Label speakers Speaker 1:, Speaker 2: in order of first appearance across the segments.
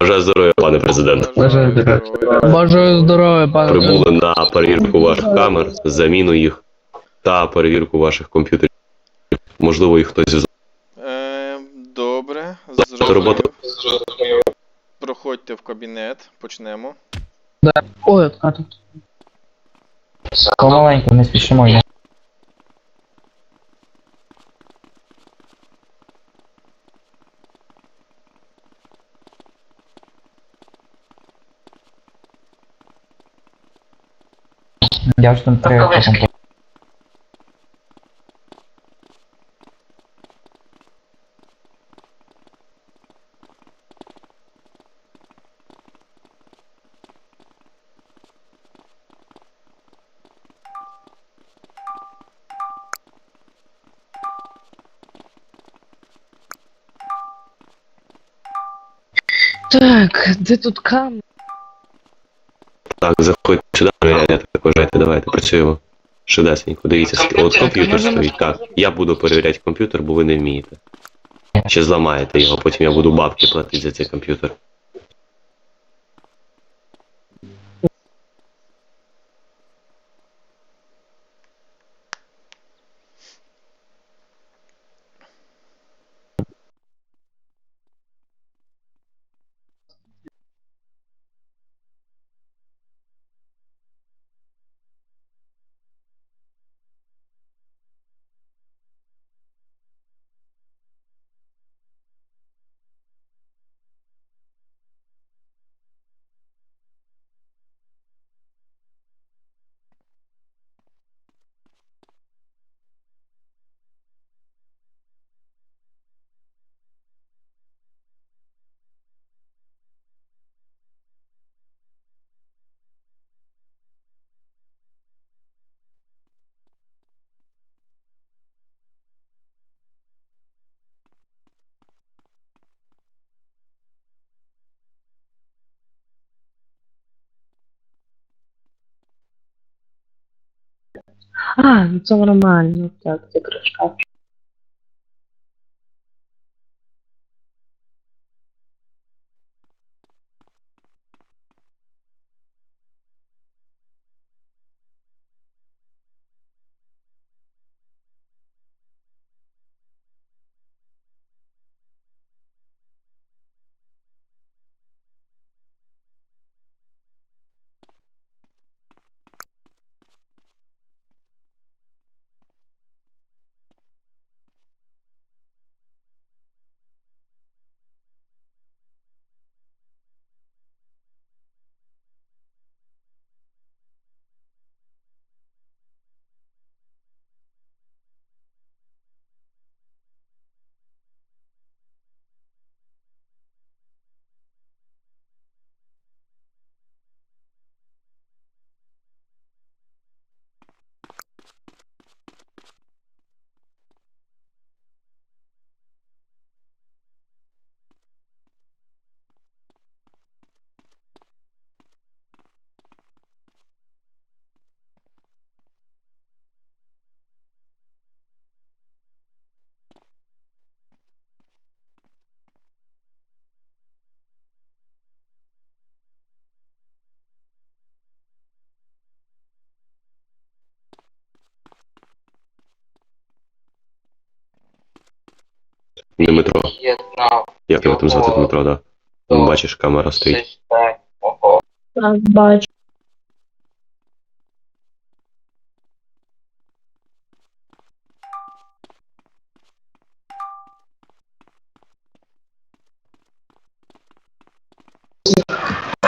Speaker 1: Бажаю здоров'я, пане президент.
Speaker 2: Бажаю здоров'я.
Speaker 3: Бажаю здоров'я, пане.
Speaker 1: Прибули на перевірку ваших камер, заміну їх та перевірку ваших комп'ютерів. Можливо, їх хтось із
Speaker 4: Е, добре,
Speaker 1: роботу.
Speaker 4: зрозумів. Проходьте в кабінет, почнемо.
Speaker 3: Ой, а тут.
Speaker 2: Помаленьку, не спішимо. Я. Я ж там три комплекти.
Speaker 3: Так, де тут кам?
Speaker 1: Так, заходьте сюди, перевіряйте, так вважаєте, давайте, працюємо. Шедесенько, дивіться, от комп'ютер стоїть. Так, я буду перевіряти комп'ютер, бо ви не вмієте. Ще зламаєте його, потім я буду бабки платити за цей комп'ютер.
Speaker 5: А, ну це нормально, так, це кришка.
Speaker 1: Дмитро. Як тебе там звати Дмитро, да? Бачиш, камера стоїть.
Speaker 5: Так, бачу.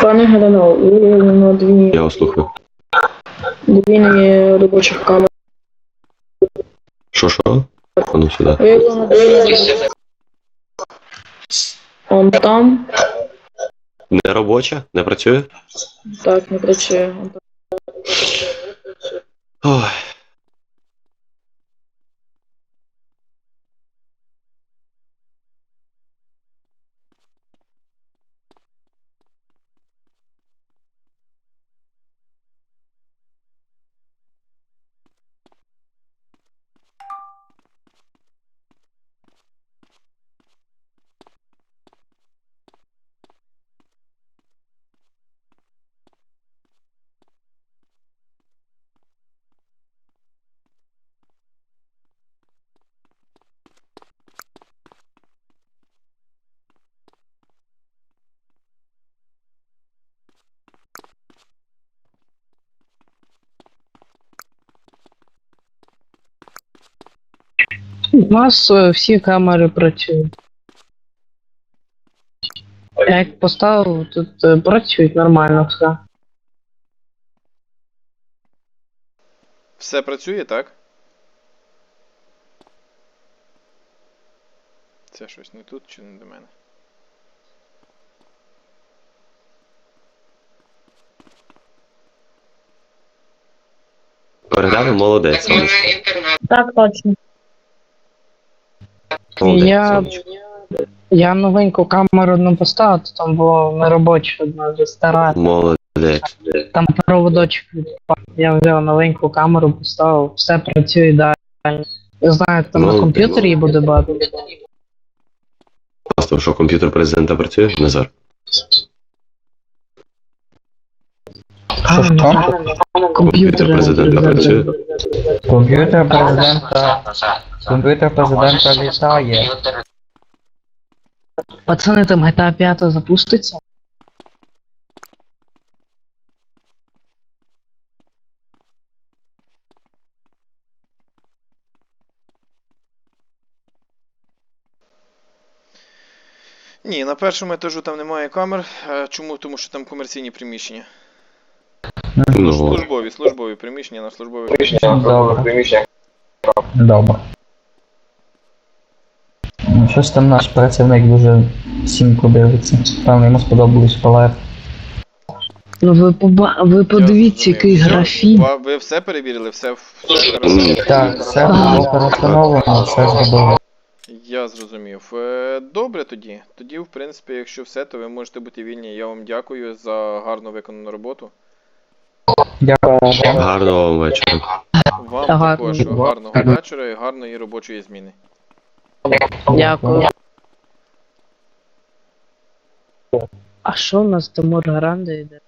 Speaker 5: Пане генерал, виявлено дві,
Speaker 1: Я вас слухаю.
Speaker 5: дві робочих камери.
Speaker 1: Що що? А ну сюди.
Speaker 5: Виявлено дві неробочих. Он там,
Speaker 1: Не робоча? Не працює?
Speaker 5: так, не працює. Он там.
Speaker 1: Ой.
Speaker 3: У нас е, всі камери працюють. Я як поставив, тут е, працюють нормально все.
Speaker 4: Все працює, так? Це щось не тут чи не до мене?
Speaker 1: Переглянув, молодець.
Speaker 5: Так, точно.
Speaker 1: Молодець,
Speaker 3: Я,
Speaker 1: сонечко.
Speaker 3: я новеньку камеру не поставив, то там було неробоче одна вже стара.
Speaker 1: Молодець.
Speaker 3: Там проводочок відпав. Я взяв новеньку камеру, поставив, все працює далі. Не знаю, там на
Speaker 1: Ну,
Speaker 3: комп'ютері її буде бачити.
Speaker 1: Просто що комп'ютер президента працює, Назар?
Speaker 2: Що що?
Speaker 1: Комп'ютер президента працює?
Speaker 2: Комп'ютер президента. Комп'ютер президента літає.
Speaker 3: Пацани, там GTA 5 запуститься?
Speaker 4: Ні, на першому етажу там немає камер. Е, Чому? Тому що там комерційні приміщення.
Speaker 1: Ну,
Speaker 4: Службові, службові приміщення на службових приміщеннях.
Speaker 2: Добре. Добре. Ну, Щось там наш працівник дуже сімко дивиться. Певно, йому сподобалось палет.
Speaker 3: Ну ви поба... ви подивіться,
Speaker 4: Я
Speaker 3: який
Speaker 4: зрозумів.
Speaker 3: графін.
Speaker 4: Ва- Ви все перевірили, все, все перевірили?
Speaker 2: Так, все було перестановлено, все зробили.
Speaker 4: Я зрозумів. Е, Добре тоді. Тоді, в принципі, якщо все, то ви можете бути вільні. Я вам дякую за гарно виконану роботу.
Speaker 2: Дякую
Speaker 1: гарного вам вечора.
Speaker 4: Вам
Speaker 3: Та
Speaker 4: також
Speaker 3: гарно.
Speaker 4: гарного вечора і гарної робочої зміни.
Speaker 3: Дякую. А що у нас до Гаранда йде?